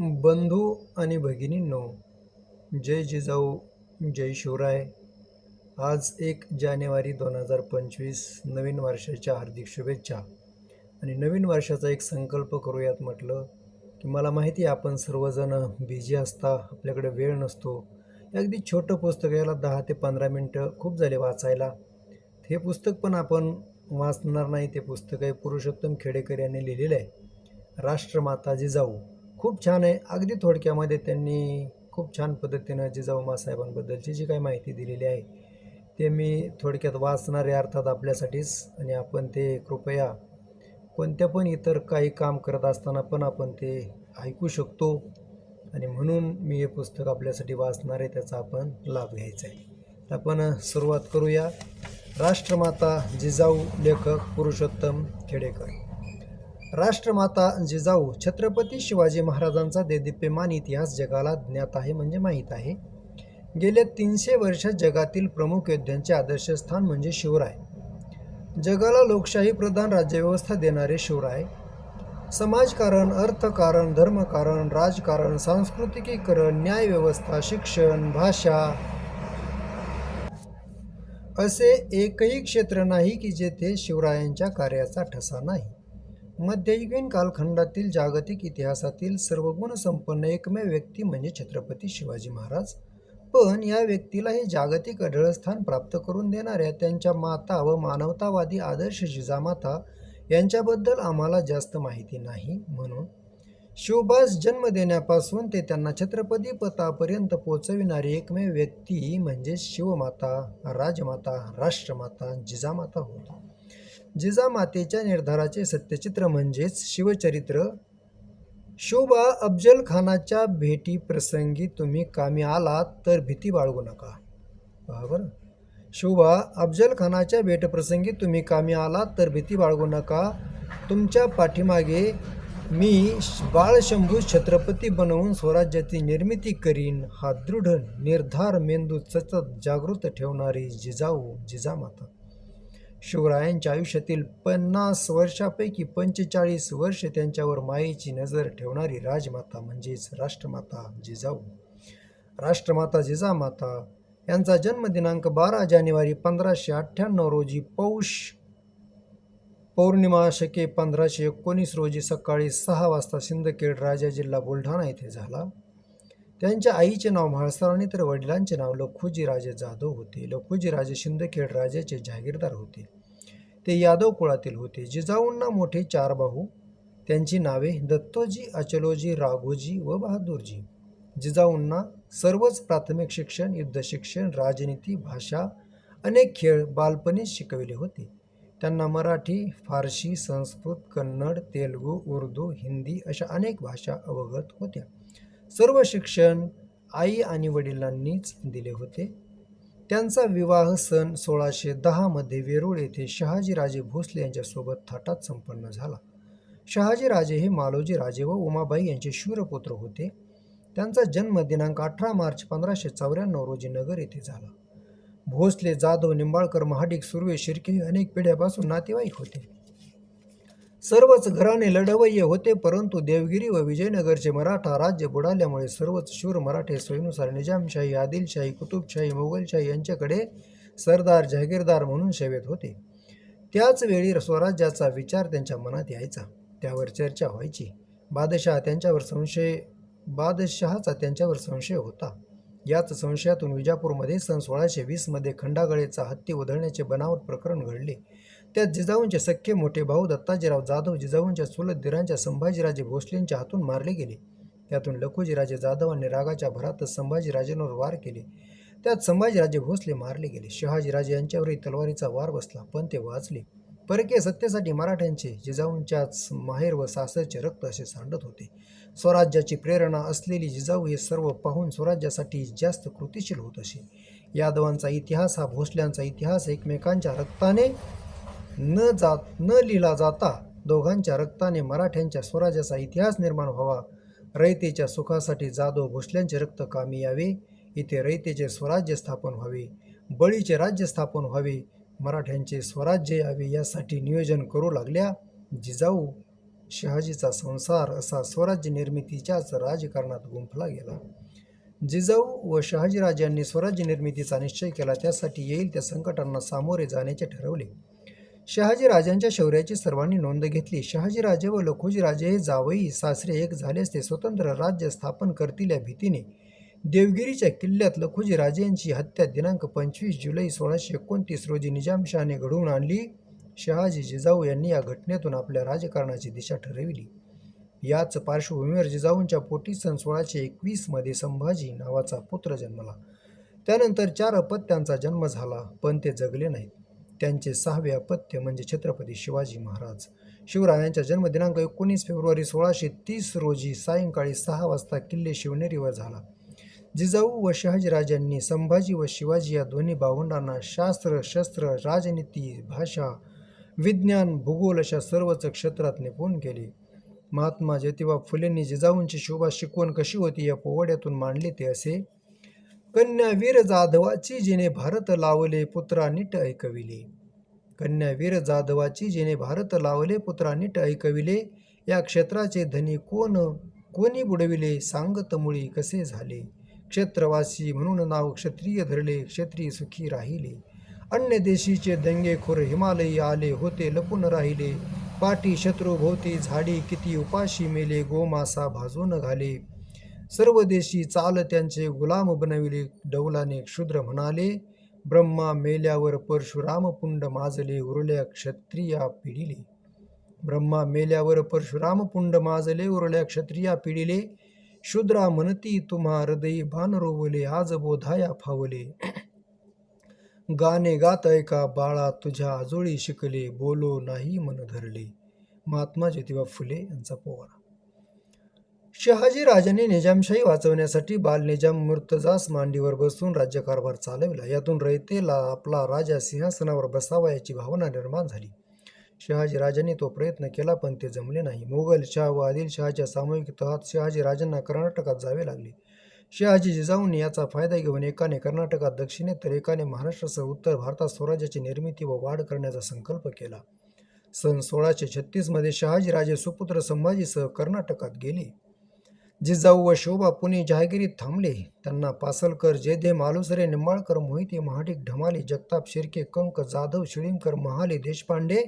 बंधू आणि भगिनींनो जय जिजाऊ जय शिवराय. आज एक जानेवारी दोन हजार पंचवीस नवीन वर्षाच्या हार्दिक शुभेच्छा. आणि नवीन वर्षाचा एक संकल्प करूयात म्हटलं की मला माहिती आहे आपण सर्वजण बिझी असता आपल्याकडे वेळ नसतो. अगदी छोटं पुस्तक याला दहा ते पंधरा मिनटं खूप झाले वाचायला. हे पुस्तक पण आपण वाचणार नाही ते पुस्तक आहे पुरुषोत्तम खेडेकर यांनी लिहिलेलं आहे राष्ट्रमाता जिजाऊ. खूप छान आहे. अगदी थोडक्यामध्ये त्यांनी खूप छान पद्धतीनं जिजाऊ मासाहेबांबद्दलची जी काही माहिती दिलेली आहे ते मी थोडक्यात वाचणारे अर्थात आपल्यासाठीच. आणि आपण ते कृपया कोणत्या पण इतर काही काम करत असताना पण आपण ते ऐकू शकतो. आणि म्हणून मी हे पुस्तक आपल्यासाठी वाचणार आहे त्याचा आपण लाभ घ्यायचा आहे. तर आपण सुरुवात करूया. राष्ट्रमाता जिजाऊ लेखक पुरुषोत्तम खेडेकर. राष्ट्रमाता जिजाऊ छत्रपती शिवाजी महाराजांचा देदीप्यमान इतिहास जगाला ज्ञात आहे म्हणजे माहीत आहे. गेल्या तीनशे वर्षात जगातील प्रमुख योद्ध्यांचे आदर्शस्थान म्हणजे शिवराय जगाला लोकशाही प्रधान राज्यव्यवस्था देणारे शिवराय समाजकारण अर्थकारण धर्मकारण राजकारण सांस्कृतिकीकरण न्यायव्यवस्था शिक्षण भाषा असे एकही क्षेत्र नाही की जेथे शिवरायांच्या कार्याचा ठसा नाही. मध्ययुगीन कालखंडातील जागतिक इतिहासातील सर्वगुण संपन्न एकमेव व्यक्ती म्हणजे छत्रपती शिवाजी महाराज. पण या व्यक्तीला हे जागतिक अढळस्थान प्राप्त करून देणाऱ्या त्यांच्या माता व मानवतावादी आदर्श जिजामाता यांच्याबद्दल आम्हाला जास्त माहिती नाही म्हणून शिवबास जन्म देण्यापासून ते त्यांना छत्रपती पदापर्यंत पोचविणारी एकमेव व्यक्ती म्हणजे शिवमाता राजमाता राष्ट्रमाता जिजामाता होता. जिजामातेच्या निर्धाराचे सत्यचित्र म्हणजेच शिवचरित्र. शोभा अफजल खानाच्या भेटी प्रसंगी तुम्ही कामी आलात तर भीती बाळगू नका. बरोबर शोभा अफजल खानाच्या भेटप्रसंगी तुम्ही कामी आलात तर भीती बाळगू नका. तुमच्या पाठीमागे मी बाळशंभू छत्रपती बनवून स्वराज्याची निर्मिती करीन हा दृढ निर्धार मेंदू सतत जागृत ठेवणारी जिजाऊ जिजामाता. शिवरायांच्या आयुष्यातील पन्नास वर्षापैकी पंचेचाळीस वर्ष त्यांच्यावर मायेची नजर ठेवणारी राजमाता म्हणजेच राष्ट्रमाता जिजाऊ. राष्ट्रमाता जिजामाता यांचा जन्मदिनांक बारा जानेवारी पंधराशे अठ्ठ्याण्णव रोजी पौष पौर्णिमा शके पंधराशे एकोणीस रोजी सकाळी सहा वाजता सिंदखेड राजा जिल्हा बुलढाणा येथे झाला. त्यांच्या आईचे नाव म्हाळसराणी तर वडिलांचे नाव लखुजीराजे जाधव होते. लखुजी राजे शिंदखेड राजाचे जहागीरदार होते. ते यादव कुळातील होते. जिजाऊंना मोठे चार भाऊ. त्यांची नावे दत्तोजी अचलोजी राघोजी व बहादूरजी. जिजाऊंना सर्वच प्राथमिक शिक्षण युद्ध शिक्षण राजनीती भाषा अनेक खेळ बालपणीच शिकविले होते. त्यांना मराठी फारशी संस्कृत कन्नड तेलुगू उर्दू हिंदी अशा अनेक भाषा अवगत होत्या. सर्व शिक्षण आई आणि वडिलांनीच दिले होते. त्यांचा विवाह सन सोळाशे दहामध्ये वेरूळ येथे शहाजीराजे भोसले यांच्यासोबत थाटात संपन्न झाला. शहाजीराजे हे मालोजी राजे व उमाबाई यांचे शूरपुत्र होते. त्यांचा जन्म दिनांक अठरा मार्च पंधराशे चौऱ्याण्णव रोजी नगर येथे झाला. भोसले जाधव निंबाळकर महाडिक सुर्वे शिर्के हे अनेक पिढ्यापासून नातेवाईक होते. सर्वच घराणे लढवय्ये होते परंतु देवगिरी व विजयनगरचे मराठा राज्य बुडाल्यामुळे सर्वच शूर मराठे सोयीनुसार निजामशाही आदिलशाही कुतुबशाही मोगलशाही यांच्याकडे सरदार जहागीरदार म्हणून सेवेत होते. त्याच वेळी स्वराज्याचा विचार त्यांच्या मनात यायचा. त्यावर चर्चा व्हायची. बादशहा त्यांच्यावर संशय बादशहाचा त्यांच्यावर संशय होता. याच संशयातून विजापूरमध्ये सन सोळाशे वीसमध्ये खंडागळेचा हत्ती उधळण्याचे बनावट प्रकरण घडले. त्यात जिजाऊंचे सख्खे मोठे भाऊ दत्ताजीराव जाधव जिजाऊंच्या चुलत दिरांच्या संभाजीराजे भोसलेंच्या हातून मारले गेले. त्यातून लखुजीराजे जाधवांनी रागाच्या भरातच संभाजीराजेंवर वार केले. त्यात संभाजीराजे भोसले मारले गेले. शहाजीराजे यांच्यावरही तलवारीचा वार बसला पण ते वाचले. परकीय सत्तेसाठी मराठ्यांचे जिजाऊंच्याच माहेर व सासरचे रक्त असे सांडत होते. स्वराज्याची प्रेरणा असलेली जिजाऊ हे सर्व पाहून स्वराज्यासाठी जास्त कृतिशील होत असे. यादवांचा इतिहास हा भोसल्यांचा इतिहास एकमेकांच्या रक्ताने न जात न लिहिला जाता दोघांच्या रक्ताने मराठ्यांच्या स्वराज्याचा इतिहास निर्माण व्हावा. रयतेच्या सुखासाठी जाधव भोसल्यांचे रक्त कामी यावे. इथे रयतेचे स्वराज्य स्थापन व्हावे. बळीचे राज्य स्थापन व्हावे. मराठ्यांचे स्वराज्य यावे यासाठी नियोजन करू लागल्या जिजाऊ. शहाजीचा संसार असा स्वराज्य निर्मितीच्याच राजकारणात गुंफला गेला. जिजाऊ व शहाजीराजांनी स्वराज्य निर्मितीचा निश्चय केला. त्यासाठी येईल त्या संकटांना सामोरे जाण्याचे ठरवले. शहाजीराजांच्या शौर्याची सर्वांनी नोंद घेतली. शहाजीराजे व लखुजीराजे हे जावई सासरे एक झाल्यास ते स्वतंत्र राज्य स्थापन करतील या भीतीने. देवगिरीच्या किल्ल्यात लखुजीराजे यांची हत्या दिनांक पंचवीस जुलै सोळाशे एकोणतीस रोजी निजामशहाने घडवून आणली. शहाजी जिजाऊ यांनी या घटनेतून आपल्या राजकारणाची दिशा ठरविली. याच पार्श्वभूमीवर जिजाऊंच्या पोटी सन सोळाशे एकवीसमध्ये संभाजी नावाचा पुत्र जन्मला. त्यानंतर चार अपत्यांचा जन्म झाला पण ते जगले नाहीत. त्यांचे सहावे अपत्य म्हणजे छत्रपती शिवाजी महाराज. शिवरायांच्या जन्मदिनांक एकोणीस फेब्रुवारी सोळाशे तीस रोजी सायंकाळी सहा वाजता किल्ले शिवनेरीवर झाला. जिजाऊ व शहाजीराजांनी संभाजी व शिवाजी या दोन्ही भावंडांना शास्त्र शस्त्र राजनीती भाषा विज्ञान भूगोल अशा सर्वच क्षेत्रात निपुण केले. महात्मा ज्योतिबा फुलेंनी जिजाऊंची शोभा शिकवण कशी होती या पोवाड्यातून मांडले ते असे? कन्यावीर जाधवाची जिने भारत लावले पुत्रा नीट ऐकविले. कन्यावीर जाधवाची जिने भारत लावले पुत्रा नीट ऐकविले या क्षेत्राचे धनी कोण कोणी बुडविले सांगत मुळी कसे झाले? क्षेत्रवासी म्हणून नाव क्षत्रिय धरले क्षत्रिय सुखी राहिले. अन्य देशीचे दंगेखोर हिमालयी आले होते लपून राहिले. पाठी शत्रू भोवती झाडी किती उपाशी मेले गोमासा भाजून घाले. सर्व देशी चाल त्यांचे गुलाम बनविले. डौलाने क्षुद्र म्हणाले ब्रह्मा मेल्यावर परशुराम पुंड माजले उरल्या क्षत्रिया पिढिले. ब्रह्मा मेल्यावर परशुराम पुंड माजले उरल्या क्षत्रिया पिढिले. शूद्रा म्हणती तुम्हा हृदयी भान रोवले आज बोधाया फावले. गाणे गात ऐका बाळा तुझ्या आजोळी शिकले बोलो नाही मन धरले. महात्मा ज्योतिबा फुले यांचा पोवारा शहाजीराजाने निजामशाही वाचवण्यासाठी बाल निजाम मुर्तजास मांडीवर बसून राज्यकारभार चालविला. यातून रयतेला आपला राजा सिंहासनावर बसावा याची भावना निर्माण झाली. शहाजीराजांनी तो प्रयत्न केला पण ते जमले नाही. मोगल शाह व आदिलशहाच्या सामूहिक तहात शहाजीराजांना कर्नाटकात जावे लागले. शहाजी जिजाऊंनी याचा फायदा घेऊन एकाने कर्नाटकात दक्षिणे तर एकाने महाराष्ट्रासह उत्तर भारतात स्वराज्याची निर्मिती व वाढ करण्याचा संकल्प केला. सन सोळाशे छत्तीसमध्ये शहाजीराजे सुपुत्र संभाजीसह कर्नाटकात गेले. जिजाऊ व शोभा पुणे जहागिरीत थांबले. त्यांना पासलकर जेधे मालुसरे निंबाळकर मोहिते महाडिक ढमाले जगताप शिर्के कंक जाधव शिळीमकर महाले देशपांडे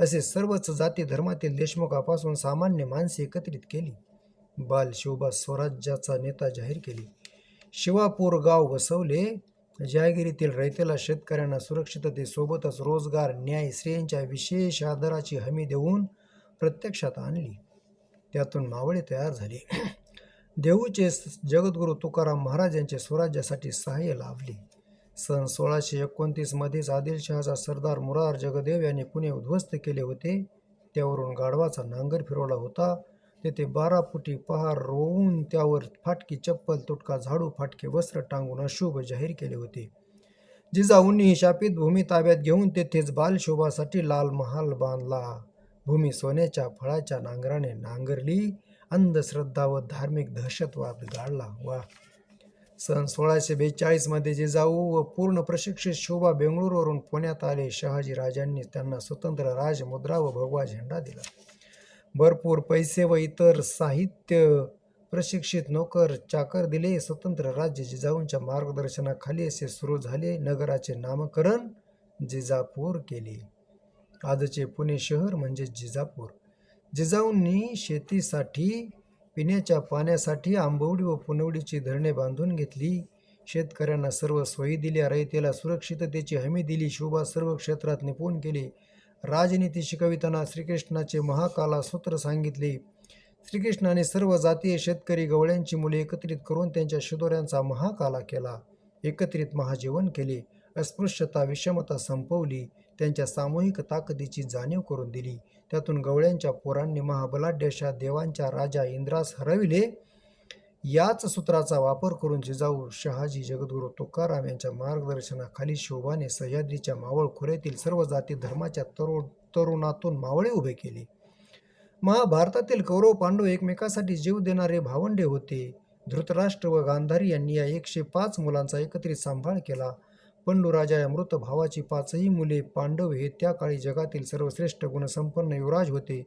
असे सर्वच जाती धर्मातील देशमुखापासून सामान्य माणसे एकत्रित केली. बाल शिवबा स्वराज्याचा नेता जाहीर केली. शिवापूर गाव वसवले. जहागिरीतील रयतेला शेतकऱ्यांना सुरक्षिततेसोबतच रोजगार न्याय स्त्रियांच्या विशेष आदराची हमी देऊन प्रत्यक्षात आणली. त्यातून मावळे तयार झाले. देहूचे जगद्गुरू तुकाराम महाराज यांचे स्वराज्यासाठी सहाय्य लाभले. सन सोळाशे एकोणतीसमध्येच आदिलशहाचा सरदार मुरार जगदेव यांनी पुणे उद्ध्वस्त केले होते. त्यावरून गाढवाचा नांगर फिरवला होता. तेथे बारा फुटी पहार रोवून त्यावर फाटकी चप्पल तुटका झाडू फाटके वस्त्र टांगून अशुभ जाहीर केले होते. जिजाऊंनी ही शापित भूमी ताब्यात घेऊन तेथेच बालशोभासाठी लाल महाल बांधला. भूमी सोन्याच्या फळाच्या नांगराने नांगरली. अंधश्रद्धा व धार्मिक दहशतवाद गाळला. वा. सन सोळाशे बेचाळीसमध्ये जिजाऊ व पूर्ण प्रशिक्षित शोभा बेंगळुरूवरून पुण्यात आले. शहाजी राजांनी त्यांना स्वतंत्र राजमुद्रा व भगवा झेंडा दिला. भरपूर पैसे व इतर साहित्य प्रशिक्षित नोकर चाकर दिले. स्वतंत्र राज्य जिजाऊंच्या मार्गदर्शनाखाली असे सुरू झाले. नगराचे नामकरण जिजापूर केले. आजचे पुणे शहर म्हणजे जिजापूर. जिजाऊंनी शेतीसाठी पिण्याच्या पाण्यासाठी आंबवडी व पुनवडीची धरणे बांधून घेतली. शेतकऱ्यांना सर्व सोयी दिल्या रयतेला सुरक्षिततेची हमी दिली शोभा सर्व क्षेत्रात निपुण केली. राजनीती शिकविताना श्रीकृष्णाचे महाकाला सूत्र सांगितले. श्रीकृष्णाने सर्व जातीय शेतकरी गवळ्यांची मुले एकत्रित करून त्यांच्या शिदोऱ्यांचा महाकाला केला. एकत्रित महाजीवन केले. अस्पृश्यता विषमता संपवली. त्यांच्या सामूहिक ताकदीची जाणीव करून दिली. त्यातून गवळ्यांच्या पोरांनी महाबलाढ्यशा देवांच्या राजा इंद्रास हरविले. याच सूत्राचा वापर करून जिजाऊ शहाजी जगद्गुरू तुकाराम यांच्या मार्गदर्शनाखाली शोभाने सह्याद्रीच्या मावळ खोऱ्यातील सर्व जाती धर्माच्या तरुण तरुणातून मावळे उभे केले. महाभारतातील कौरव पांडव एकमेकासाठी जीव देणारे भावंडे होते. धृतराष्ट्र व गांधारी यांनी या एकशे पाच मुलांचा एकत्रित सांभाळ केला. पंडूराजा या मृत भावाची पाचही मुले पांडव हे त्या काळी जगातील सर्वश्रेष्ठ गुणसंपन्न युवराज होते.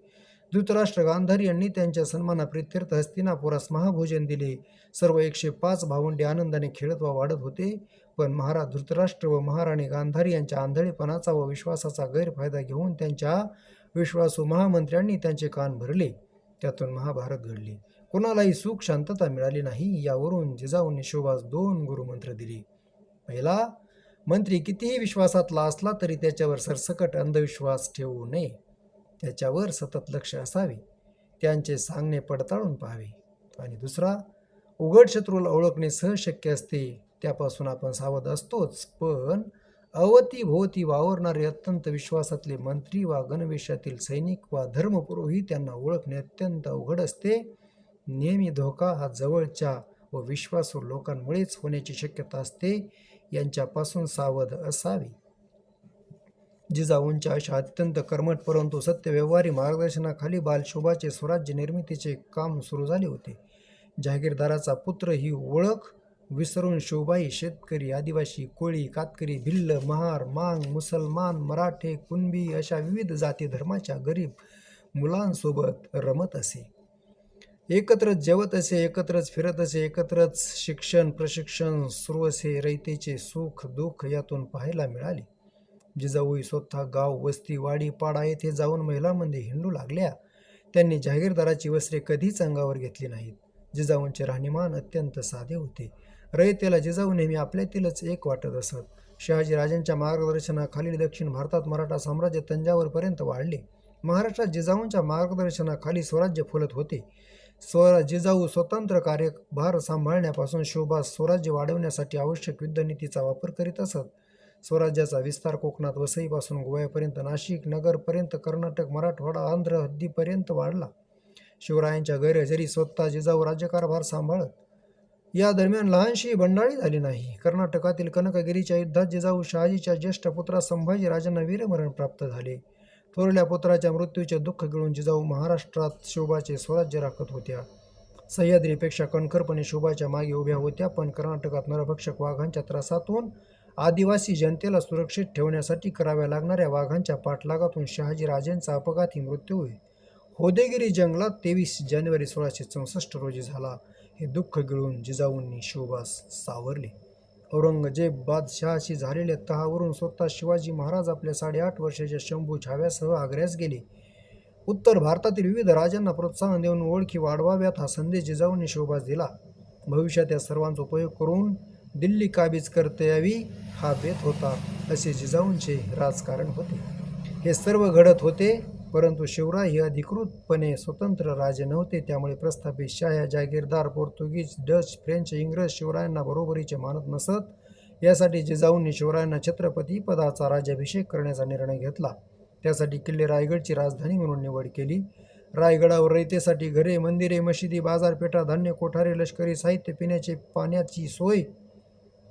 धृतराष्ट्र गांधारी यांनी त्यांच्या सन्मानाप्रित्यर्थ हस्तिनापुरास महाभोजन दिले. सर्व एकशे पाच भावंडे आनंदाने खेळत व वाढत होते. पण महाराज धृतराष्ट्र व महाराणी गांधारी यांच्या आंधळेपणाचा व विश्वासाचा गैरफायदा घेऊन त्यांच्या विश्वासू महामंत्र्यांनी त्यांचे कान भरले. त्यातून महाभारत घडले. कोणालाही सुख शांतता मिळाली नाही यावरून जिजाऊंनी शोभास दोन गुरुमंत्र दिले. पहिला मंत्री कितीही विश्वासातला असला तरी त्याच्यावर सरसकट अंधविश्वास ठेवू नये. त्याच्यावर सतत लक्ष असावे. त्यांचे सांगणे पडताळून पाहावे. आणि दुसरा उघड शत्रूला ओळखणे सहज शक्य असते. त्यापासून आपण सावध असतोच. पण अवतीभोवती वावरणारे अत्यंत विश्वासातले मंत्री वा गणवेशातील सैनिक वा धर्मपुरोही त्यांना ओळखणे अत्यंत अवघड असते. नेहमी धोका हा जवळच्या व विश्वासू लोकांमुळेच होण्याची शक्यता असते. यांच्यापासून सावध असावे. जिजाऊंच्या अशा अत्यंत कर्मठ परंतु सत्य व्यवहारी मार्गदर्शनाखाली बालशोभाचे स्वराज्य निर्मितीचे काम सुरू झाले होते. जहागीरदाराचा पुत्र ही ओळख विसरून शोभाई शेतकरी आदिवासी कोळी कातकरी भिल्ल महार मांग मुसलमान मराठे कुणबी अशा विविध जाती धर्माच्या गरीब मुलांसोबत रमत असे. एकत्रच जेवत असे एकत्रच फिरत असे एकत्रच शिक्षण प्रशिक्षण सुरू असे रयतेचे सुख दुःख यातून पाहायला मिळाले. जिजाऊई स्वतः गाव वस्ती वाडी पाडा येथे जाऊन महिलांमध्ये हिंडू लागल्या. त्यांनी जहागीरदाराची वस्त्रे कधीच अंगावर घेतली नाहीत. जिजाऊंचे राहणीमान अत्यंत साधे होते. रयतेला जिजाऊ नेहमी आपल्यातीलच एक वाटत असत. शहाजीराजांच्या मार्गदर्शनाखाली दक्षिण भारतात मराठा साम्राज्य तंजावरपर्यंत वाढले. महाराष्ट्रात जिजाऊंच्या मार्गदर्शनाखाली स्वराज्य फुलत होते. स्व जिजाऊ स्वतंत्र कार्यभार सांभाळण्यापासून शोभा स्वराज्य वाढवण्यासाठी आवश्यक युद्धनीतीचा वापर करीत असत. स्वराज्याचा विस्तार कोकणात वसईपासून गोव्यापर्यंत नाशिक नगरपर्यंत कर्नाटक मराठवाडा आंध्र हद्दीपर्यंत वाढला. शिवरायांच्या गैरहजेरी स्वतः जिजाऊ राज्यकारभार सांभाळत या दरम्यान लहानशी बंडाळी झाली नाही. कर्नाटकातील कनकगिरीच्या युद्धात जिजाऊ शहाजीच्या ज्येष्ठ पुत्रा संभाजी राजांना वीरमरण प्राप्त झाले. थोरल्या पुत्राच्या मृत्यूचे दुःख गिळून जिजाऊ महाराष्ट्रात शोभाचे स्वराज्य राखत होत्या. सह्याद्रीपेक्षा कणखरपणे शोभाच्या मागे उभ्या होत्या पण कर्नाटकात नरभक्षक वाघांच्या त्रासातून आदिवासी जनतेला सुरक्षित ठेवण्यासाठी कराव्या लागणाऱ्या वाघांच्या पाठलागातून शहाजी राजेंचा अपघाती मृत्यू होईल होदेगिरी जंगलात तेवीस जानेवारी सोळाशे चौसष्ट रोजी झाला. हे दुःख गिळून जिजाऊंनी शोभास सावरले. औरंगजेब बादशहाशी झालेल्या तहावरून स्वतः शिवाजी महाराज आपल्या साडेआठ वर्षाच्या शंभू छाव्यासह आग्र्यास गेले. उत्तर भारतातील विविध राजांना प्रोत्साहन देऊन ओळखी वाढवाव्यात हा संदेश जिजाऊंनी शोभास दिला. भविष्यात या सर्वांचा उपयोग करून दिल्ली काबीज करता यावी हा बेत होता असे जिजाऊंचे राजकारण होते. हे सर्व घडत होते परंतु शिवराय हे अधिकृतपणे स्वतंत्र राजे नव्हते त्यामुळे प्रस्थापित शाह्या जागीरदार पोर्तुगीज डच फ्रेंच इंग्रज शिवरायांना बरोबरीचे मानत नसत. यासाठी जिजाऊंनी शिवरायांना छत्रपती पदाचा राज्याभिषेक करण्याचा निर्णय घेतला. त्यासाठी किल्ले रायगडची राजधानी म्हणून निवड केली. रायगडावर रयतेसाठी घरे मंदिरे मशिदी बाजारपेठा धान्य कोठारे लष्करी साहित्य पिण्याचे पाण्याची सोय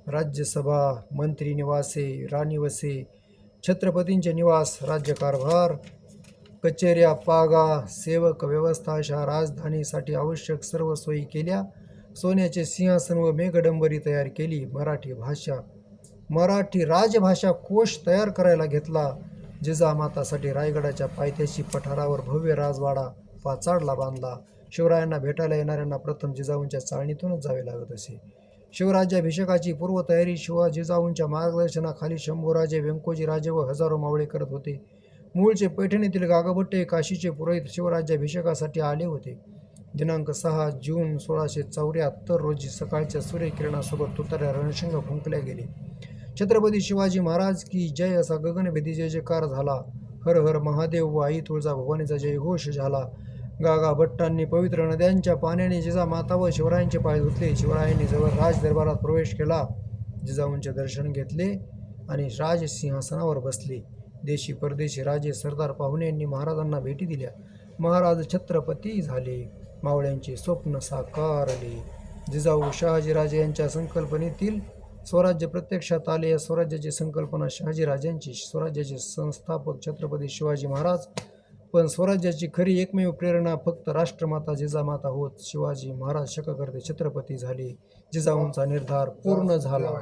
राज्यसभा मंत्री निवासे राणीवसे छत्रपतींचे निवास राज्यकारभार कचेऱ्या पागा सेवक व्यवस्था अशा राजधानीसाठी आवश्यक सर्व सोयी केल्या. सोन्याचे सिंहासन व मेघडंबरी तयार केली. मराठी भाषा मराठी राजभाषा कोश तयार करायला घेतला. जिजामातासाठी रायगडाच्या पायथ्याशी पठारावर भव्य राजवाडा पाचाडला बांधला. शिवरायांना भेटायला येणाऱ्यांना प्रथम जिजाऊंच्या चाळणीतूनच जावे लागत असे. शिवराज्याभिषेकाची पूर्वतयारी शिवा जिजाऊंच्या मार्गदर्शनाखाली शंभूराजे व्यंकोजी राजे व हजारो मावळे करत होते. मूळचे पैठणीतील गागाभट्टे काशीचे पुरोहित शिवराज्याभिषेकासाठी आले होते. दिनांक सहा जून सोळाशे चौऱ्याहत्तर रोजी सकाळच्या सूर्यकिरणासोबत तुताऱ्या रणशिंग फुंकल्या गेले. छत्रपती शिवाजी महाराज की जय असा गगनभेदी जय जयकार झाला. हर हर महादेव व आई तुळजा भवानीचा जयघोष झाला. गागा भट्टांनी पवित्र नद्यांच्या पाण्याने जिजामाता व शिवरायांचे पाय धुतले. शिवरायांनी जवळ राज दरबारात प्रवेश केला. जिजाऊंचे दर्शन घेतले आणि राजसिंहासनावर बसले. देशी परदेशी राजे सरदार पाहुणे यांनी महाराजांना भेटी दिल्या. महाराज छत्रपती झाले. मावळ्यांचे स्वप्न साकारले. जिजाऊ शहाजीराजे यांच्या संकल्पनेतील स्वराज्य प्रत्यक्षात आले. या स्वराज्याची संकल्पना शहाजीराजांची स्वराज्याचे संस्थापक छत्रपती शिवाजी महाराज. पण स्वराज्याची खरी एकमेव प्रेरणा फक्त राष्ट्रमाता जिजामाता होत. शिवाजी महाराज शककर्ते छत्रपती झाले. जिजाऊंचा निर्धार पूर्ण झाला.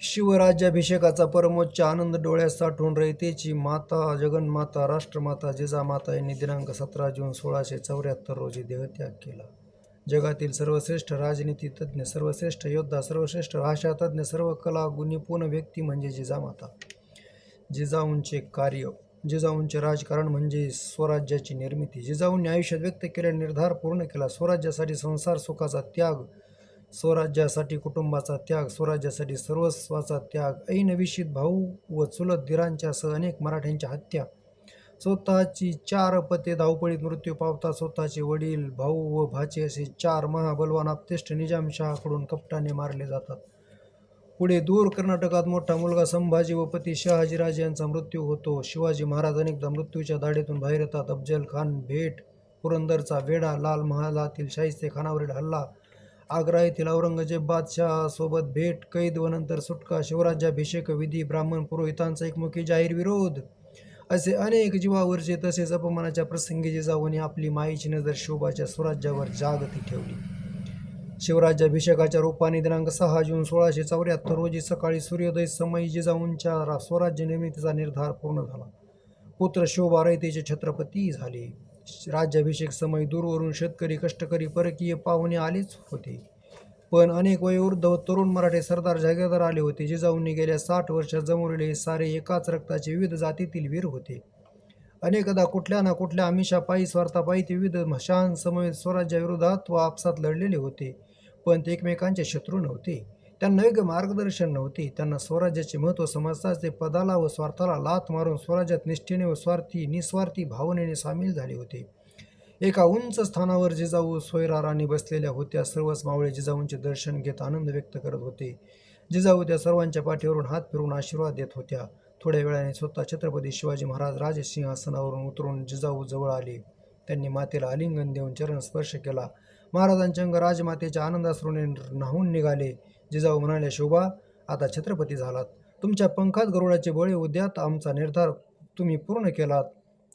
शिवराज्याभिषेकाचा परमोच्च आनंद डोळ्यात साठवून रयतेची माता जगन्माता राष्ट्रमाता जिजामाता यांनी दिनांक सतरा जून सोळाशे चौऱ्याहत्तर रोजी देहत्याग केला. जगातील सर्वश्रेष्ठ राजनीती तज्ज्ञ सर्वश्रेष्ठ योद्धा सर्वश्रेष्ठ भाषातज्ज्ञ सर्व कला गुणीपूर्ण व्यक्ती म्हणजे जिजामाता जिजाऊंचे कार्य जिजाऊंचे राजकारण म्हणजे स्वराज्याची निर्मिती. जिजाऊंनी आयुष्यात व्यक्त केलेला निर्धार पूर्ण केला. स्वराज्यासाठी संसार सुखाचा त्याग स्वराज्यासाठी कुटुंबाचा त्याग स्वराज्यासाठी सर्वस्वाचा त्याग ऐनविषित भाऊ व चुलत दिरांच्यासह अनेक मराठ्यांच्या हत्या. स्वतःची चार पते धावपळीत मृत्यू पावता स्वतःचे वडील भाऊ व भाचे असे चार महाबलवान आपतेष्ट निजामशहाकडून कपटाने मारले जातात. पुढे दूर कर्नाटकात मोठा मुलगा संभाजी व पती शहाजीराजे यांचा मृत्यू होतो. शिवाजी महाराज अनेकदा मृत्यूच्या दाढेतून बाहेर येतात. अफजल खान भेट पुरंदरचा वेढा लाल महालातील शाहिस्ते खानावरील हल्ला आग्रा येथील औरंगजेब बादशहासोबत भेट कैद व नंतर सुटका शिवराज्याभिषेक विधी ब्राह्मण पुरोहितांचा एकमुखी जाहीर विरोध. असे अनेक जीवावरचे तसेच अपमानाच्या प्रसंगी जिजाऊने आपली माईची नजर शोभाच्या स्वराज्यावर जागती ठेवली. शिवराज्याभिषेकाच्या रूपाने दिनांक सहा जून सोळाशे चौऱ्याहत्तर रोजी सकाळी सूर्योदय समयी जिजाऊंच्या रा- स्वराज्य निर्मितीचा निर्धार पूर्ण झाला. पुत्र शोभा रयतेचे छत्रपती झाले. राज्याभिषेक समय दूरवरून शेतकरी कष्टकरी परकीय पाहुणे आलेच होते. पण अनेक वयोवृद्ध व तरुण मराठे सरदार जागीरदार आले होते जिजाऊंनी गेल्या साठ वर्षात जमवलेले सारे एकाच रक्ताचे विविध जातीतील वीर होते. अनेकदा कुठल्या ना कुठल्या आमिषापायी स्वार्थापायी ते विविध शान समवेत स्वराज्याविरोधात व आपसात लढलेले होते पण ते एकमेकांचे शत्रू नव्हते. त्यांना योग्य मार्गदर्शन नव्हते. त्यांना स्वराज्याचे महत्त्व समजताच ते पदाला व स्वार्थाला लाथ मारून स्वराज्यात निष्ठेने व स्वार्थी निस्वार्थी भावनेने सामील झाले होते. एका उंच स्थानावर जिजाऊ सोयरारांनी बसलेल्या होत्या. सर्वच मावळे जिजाऊंचे दर्शन घेत आनंद व्यक्त करत होते. जिजाऊ त्या सर्वांच्या पाठीवरून हात फिरून आशीर्वाद देत होत्या. थोड्या वेळाने स्वतः छत्रपती शिवाजी महाराज राजसिंहासनावरून उतरून जिजाऊ जवळ आले. त्यांनी मातेला आलिंगन देऊन चरण स्पर्श केला. महाराजांचे अंग राजमातेच्या आनंदाश्रूने न्हावून निघाले. जिजाऊ म्हणाले शोभा आता छत्रपती झालात. तुमच्या पंखात गरुडाचे बळे उद्यात आमचा निर्धार तुम्ही पूर्ण केलात.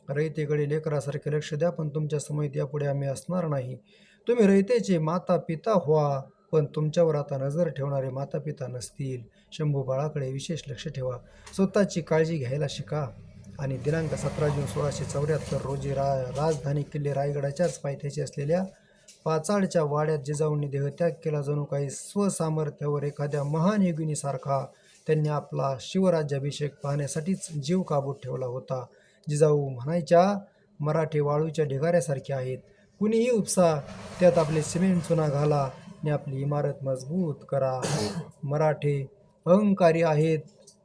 रयतेकडे लेकरासारखे लक्ष द्या पण तुमच्या समयेत यापुढे आम्ही असणार नाही. तुम्ही रयतेचे माता पिता व्हा पण तुमच्यावर आता नजर ठेवणारे माता पिता नसतील. शंभू बाळाकडे विशेष लक्ष ठेवा. स्वतःची काळजी घ्यायला शिका. आणि दिनांक सतरा जून सोळाशे चौऱ्याहत्तर रोजी रा राजधानी किल्ले रायगडाच्याच पायथ्याशी असलेल्या पाचाडच्या वाड्यात जिजाऊंनी देहत्याग केला. जणू काही स्वसामर्थ्यावर एखाद्या महान योगिनीसारखा त्यांनी आपला शिवराज्याभिषेक पाहण्यासाठीच जीव काबूत ठेवला होता. जिजाऊ म्हणायच्या मराठी वाळूच्या ढिगाऱ्यासारखे आहेत. कुणीही उपसा त्यात आपले सिमेंट चुना घाला आणि आपली इमारत मजबूत करा. मराठे अहंकारी आहेत.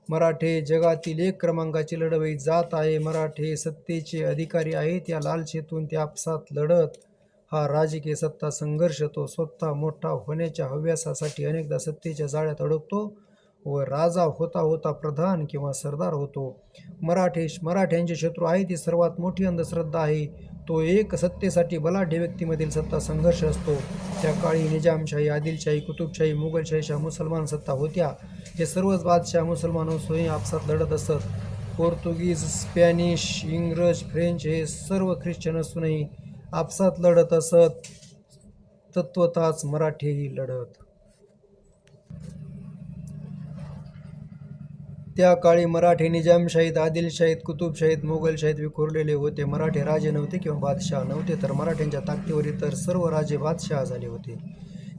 मराठे जगातील एक क्रमांकाची लढवई जात आहे. मराठे सत्तेचे अधिकारी आहेत. या लालचेतून ते आपसात लढत हा राजकीय सत्ता संघर्ष तो स्वतः मोठा होण्याच्या हव्यासासाठी अनेकदा सत्तेच्या जाळ्यात अडकतो व राजा होता होता प्रधान किंवा सरदार होतो. मराठे मराठ्यांचे शत्रू आहे ती सर्वात मोठी अंधश्रद्धा आहे. तो एक सत्तेसाठी बलाढ्य व्यक्तीमधील सत्ता संघर्ष असतो. त्या काळी निजामशाही आदिलशाही कुतुबशाही मुघलशाहीच्या मुसलमान सत्ता होत्या. हे सर्वच बादशाह मुसलमान स्वयं आपसात लढत असत. पोर्तुगीज स्पॅनिश इंग्रज फ्रेंच हे सर्व ख्रिश्चन असूनही आपसात लढत असत तत्वतःच मराठीही लढत. त्या काळी मराठी निजामशाहीत आदिलशाहीत कुतुबशाहीत मोगलशाहीत विखुरलेले होते. मराठे राजे नव्हते किंवा बादशाह नव्हते तर मराठ्यांच्या ताकदीवर इतर सर्व राजे बादशाह झाले होते.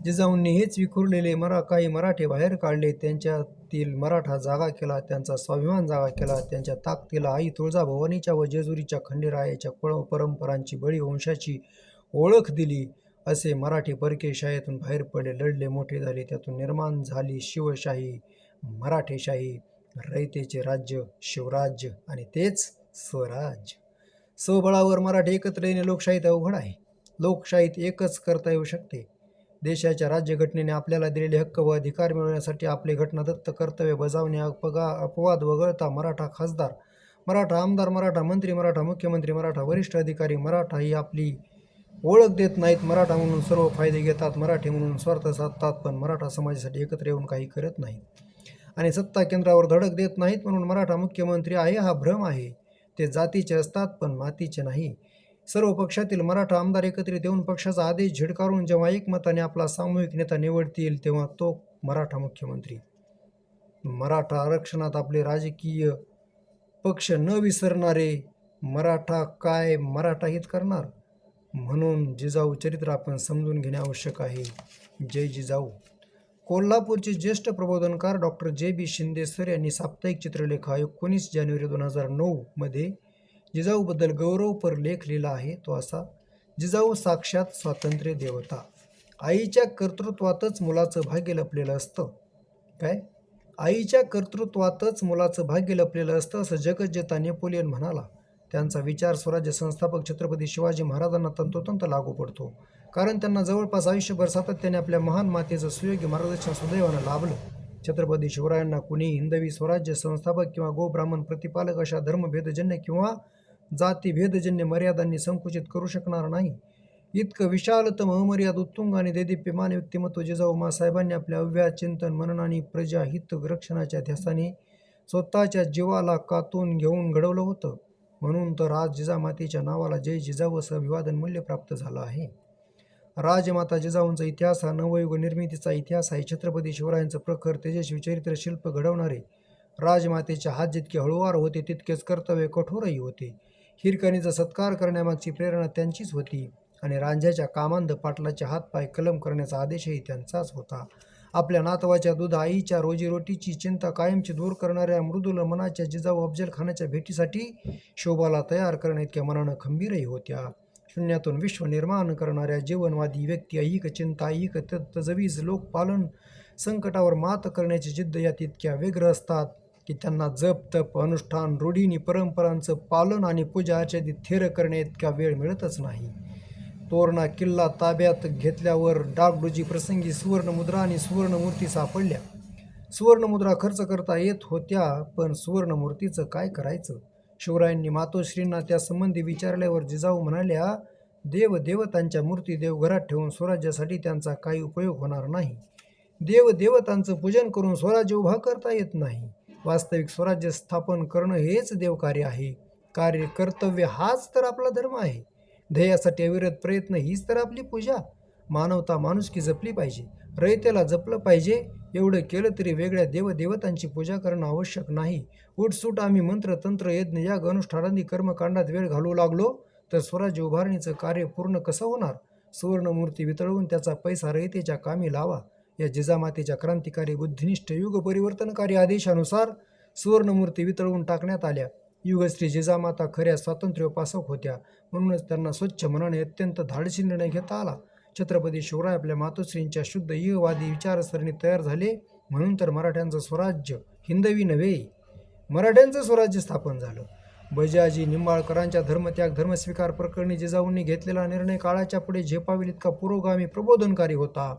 जिजाऊंनी हेच विखुरलेले मरा काही मराठे बाहेर काढले त्यांच्या त्यांच्यातील मराठा जागा केला त्यांचा स्वाभिमान जागा केला त्यांच्या ताकदीला आई तुळजाभवानीच्या व जेजुरीच्या खंडेरायाच्या कुळ परंपरांची बळी वंशाची ओळख दिली असे मराठी परके शाळेतून बाहेर पडले लढले मोठे झाले त्यातून निर्माण झाली शिवशाही मराठेशाही रयतेचे राज्य शिवराज्य आणि तेच स्वराज्य. स्वबळावर मराठी एकत्र येणे लोकशाहीत अवघड आहे. लोकशाहीत एकच करता येऊ शकते. देशाच्या राज्यघटनेने आपल्याला दिलेले हक्क व अधिकार मिळवण्यासाठी आपले घटनादत्त कर्तव्य बजावणे अपगा अपवाद वगळता मराठा खासदार मराठा आमदार मराठा मंत्री मराठा मुख्यमंत्री मराठा वरिष्ठ अधिकारी मराठा ही आपली ओळख देत नाहीत. मराठा म्हणून सर्व फायदे घेतात मराठी म्हणून स्वार्थ साधतात पण मराठा समाजासाठी एकत्र येऊन काही करत नाहीत. आणि सत्ता केंद्रावर धडक देत नाहीत म्हणून मराठा मुख्यमंत्री आहे हा भ्रम आहे. ते जातीचे असतात पण मातीचे नाही. सर्व पक्षातील मराठा आमदार एकत्रित येऊन पक्षाचा आदेश झिडकारून जेव्हा एकमताने आपला सामूहिक नेता निवडतील तेव्हा तो मराठा मुख्यमंत्री. मराठा आरक्षणात आपले राजकीय पक्ष न विसरणारे मराठा काय मराठा हित करणार? म्हणून जिजाऊ चरित्र आपण समजून घेणे आवश्यक आहे. जय जिजाऊ. कोल्हापूरचे ज्येष्ठ प्रबोधनकार डॉक्टर जे बी शिंदे सर यांनी साप्ताहिक चित्रलेखा एकोणीस जानेवारी दोन हजार नऊमध्ये जिजाऊबद्दल गौरवपर लेख लिहिला आहे तो असा जिजाऊ साक्षात स्वातंत्र्य देवता. आईच्या कर्तृत्वातच मुलाचं भाग्य लपलेलं असतं. काय? आईच्या कर्तृत्वातच मुलाचं भाग्य लपलेलं असतं असं जगज्जेता नेपोलियन म्हणाला. त्यांचा विचार स्वराज्य संस्थापक छत्रपती शिवाजी महाराजांना तंतोतंत लागू पडतो. कारण त्यांना जवळपास आयुष्यभर सातत्याने आपल्या महान मातेचं सुयोग्य मार्गदर्शन सुदैवानं लाभलं. छत्रपती शिवरायांना कुणी हिंदवी स्वराज्य संस्थापक किंवा गो ब्राह्मण प्रतिपालक अशा धर्मभेदजन्य किंवा जाती भेदजन्य मर्यादांनी संकुचित करू शकणार नाही. इतकं विशालतम अमर्याद उत्तुंग आणि देदीप्यमान व्यक्तिमत्व जिजाऊ मासाहेबांनी आपल्या अव्या चिंतन मनन आणि प्रजाहित रक्षणाच्या ध्यासाने स्वतःच्या जीवाला कातून घेऊन घडवलं होतं. म्हणून तर आज जिजामातेच्या नावाला जय जिजाऊ असं अभिवादन मूल्य प्राप्त झालं आहे. राजमाता जिजाऊंचा इतिहास हा नवयुग निर्मितीचा इतिहास आहे. छत्रपती शिवरायांचं प्रखर तेजस्वी चरित्र शिल्प घडवणारे राजमातेचे हात जितके हळूवार होते तितकेच कर्तव्य कठोरही होते. हिरकणीचा सत्कार करण्यामागची प्रेरणा त्यांचीच होती आणि रांझ्याच्या कामांध पाटलाचे हातपाय कलम करण्याचा आदेशही त्यांचाच होता. आपल्या नातवाच्या दूध आईच्या रोजीरोटीची चिंता कायमची दूर करणाऱ्या मृदुल मनाच्या जिजाऊ अफजल खानाच्या भेटीसाठी शोभाला तयार करण्याइतक्या मनानं खंबीरही होत्या. शून्यातून विश्व निर्माण करणाऱ्या जीवनवादी व्यक्ती ऐक चिंता ऐक तजवीज लोकपालन संकटावर मात करण्याची जिद्द यात इतक्या व्यग्र असतात. की त्यांना जप तप अनुष्ठान रूढीनी परंपरांचं पालन आणि पूजा अर्चेत थेर करणे इतका वेळ मिळतच नाही. तोरणा किल्ला ताब्यात घेतल्यावर डागडुजी प्रसंगी सुवर्णमुद्रा आणि सुवर्णमूर्ती सापडल्या. सुवर्णमुद्रा खर्च करता येत होत्या पण सुवर्णमूर्तीचं काय करायचं? शिवरायांनी मातोश्रींना त्यासंबंधी विचारल्यावर जिजाऊ म्हणाल्या देव देवतांच्या मूर्ती देवघरात ठेवून स्वराज्यासाठी त्यांचा काही उपयोग होणार नाही. देव देवतांचं पूजन करून स्वराज्य उभा करता येत नाही. वास्तविक स्वराज्य स्थापन करणं हेच देवकार्य आहे. कार्य कर्तव्य हाच तर आपला धर्म आहे. ध्येयासाठी अविरत प्रयत्न हीच तर आपली पूजा. मानवता माणुसकी जपली पाहिजे. रयतेला जपलं पाहिजे. एवढं केलं तरी वेगळ्या देवदेवतांची पूजा करणं आवश्यक नाही. उठसूट आम्ही मंत्र तंत्र यज्ञ याग अनुष्ठानांनी कर्मकांडात वेळ घालू लागलो तर स्वराज्य उभारणीचं कार्य पूर्ण कसं होणार? सुवर्णमूर्ती वितळवून त्याचा पैसा रयतेच्या कामी लावा. या जिजामातेच्या क्रांतिकारी बुद्धिनिष्ठ युग परिवर्तनकारी आदेशानुसार सुवर्णमूर्ती वितळवून टाकण्यात आल्या. युगश्री जिजामाता खऱ्या स्वातंत्र्योपासक होत्या. म्हणूनच त्यांना स्वच्छ मनाने अत्यंत धाडसी निर्णय घेता आला. छत्रपती शिवराय आपल्या मातोश्रींच्या शुद्ध युगवादी विचारसरणी तयार झाले. म्हणून तर मराठ्यांचं स्वराज्य हिंदवी नव्हे मराठ्यांचं स्वराज्य स्थापन झालं. बजाजी निंबाळकरांच्या धर्मत्याग धर्मस्वीकार प्रकरणी जिजाऊंनी घेतलेला निर्णय काळाच्या पुढे झेपावेल इतका पुरोगामी प्रबोधनकारी होता.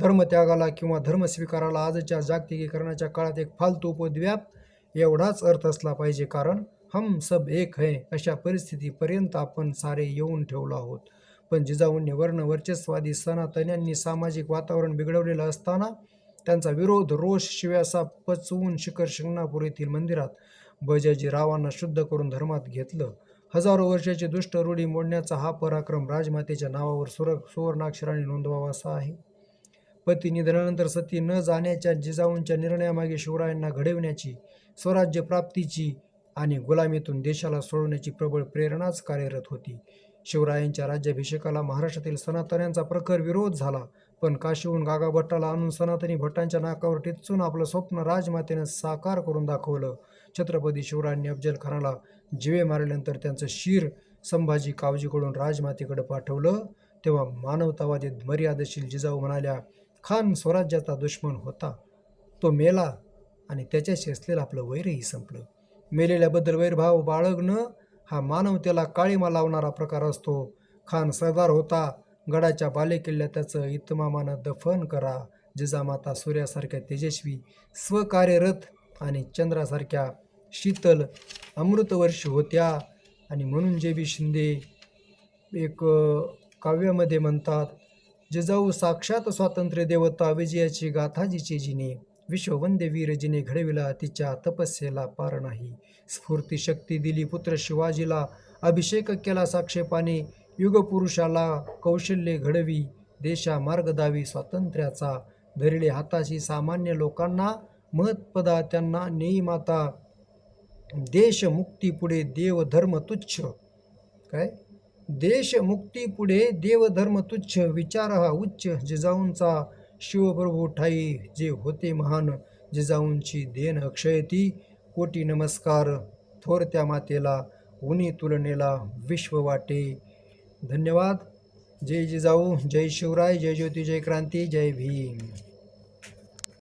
धर्मत्यागाला किंवा धर्मस्वीकाराला आजच्या जागतिकीकरणाच्या काळात एक फालतू उपद्व्याप एवढाच अर्थ असला पाहिजे. कारण हम सब एक है अशा परिस्थितीपर्यंत आपण सारे येऊन ठेवलो आहोत. पण जिजाऊंनी वर्ण वर्चस्वादी सनातन्यांनी सामाजिक वातावरण बिघडवलेलं असताना त्यांचा विरोध रोष शिव्यासा पचवून शिखर शिंगणापूर येथील मंदिरात बजाजी रावांना शुद्ध करून धर्मात घेतलं. हजारो वर्षाची दुष्ट रूढी मोडण्याचा हा पराक्रम राजमातेच्या नावावर सुर सुवर्णाक्षराने नोंदवावा असा आहे. पती निधनानंतर सती न जाण्याच्या जिजाऊंच्या निर्णयामागे शिवरायांना घडविण्याची स्वराज्य प्राप्तीची आणि गुलामीतून देशाला सोडवण्याची प्रबळ प्रेरणाच कार्यरत होती. शिवरायांच्या राज्याभिषेकाला महाराष्ट्रातील सनातन्यांचा प्रखर विरोध झाला पण काशीहून गागा भट्टाला आणून सनातनी भट्टांच्या नाकावर टिचून आपलं स्वप्न राजमातेनं साकार करून दाखवलं. छत्रपती शिवरायांनी अफजल खानाला जिवे मारल्यानंतर त्यांचं शिर संभाजी कावजीकडून राजमातेकडे पाठवलं. तेव्हा मानवतावादी मर्यादेशील जिजाऊ म्हणाल्या खान स्वराज्याचा दुश्मन होता. तो मेला आणि त्याच्याशी असलेलं आपलं वैरही संपलं. मेलेल्याबद्दल वैरभाव बाळगणं हा मानवतेला काळीमा लावणारा प्रकार असतो. खान सरदार होता. गडाच्या बालेकिल्ल्यात त्याचं इतमामानं दफन करा. जिजामाता सूर्यासारख्या तेजस्वी स्वकार्यरत आणि चंद्रासारख्या शीतल अमृतवर्षी होत्या. आणि म्हणून जे बी शिंदे एक काव्यामध्ये म्हणतात जिजाऊ साक्षात स्वातंत्र्य देवता विजयाची गाथा जिचे जिने. विश्ववंदे वीर जिने घडविला तिच्या तपस्येला पार नाही. स्फूर्ती शक्ती दिली पुत्र शिवाजीला अभिषेक केला साक्षेपाने. युगपुरुषाला कौशल्ये घडवी देशा मार्ग दावी स्वातंत्र्याचा धरिले हाताशी सामान्य लोकांना. महत्पदा त्यांना नेई माता. देश मुक्तीपुढे देव धर्म तुच्छ. काय? देश मुक्तीपुढे देव तुच्छ विचार हा उच्च जिजाऊंचा शिवप्रभू ठाई जे होते महान जिजाऊंची देन अक्षयती कोटी नमस्कार थोरत्या मातेला उनी तुलनेला विश्व वाटे. धन्यवाद. जय जिजाऊ जय शिवराय जय ज्योती जय क्रांती जय भीम.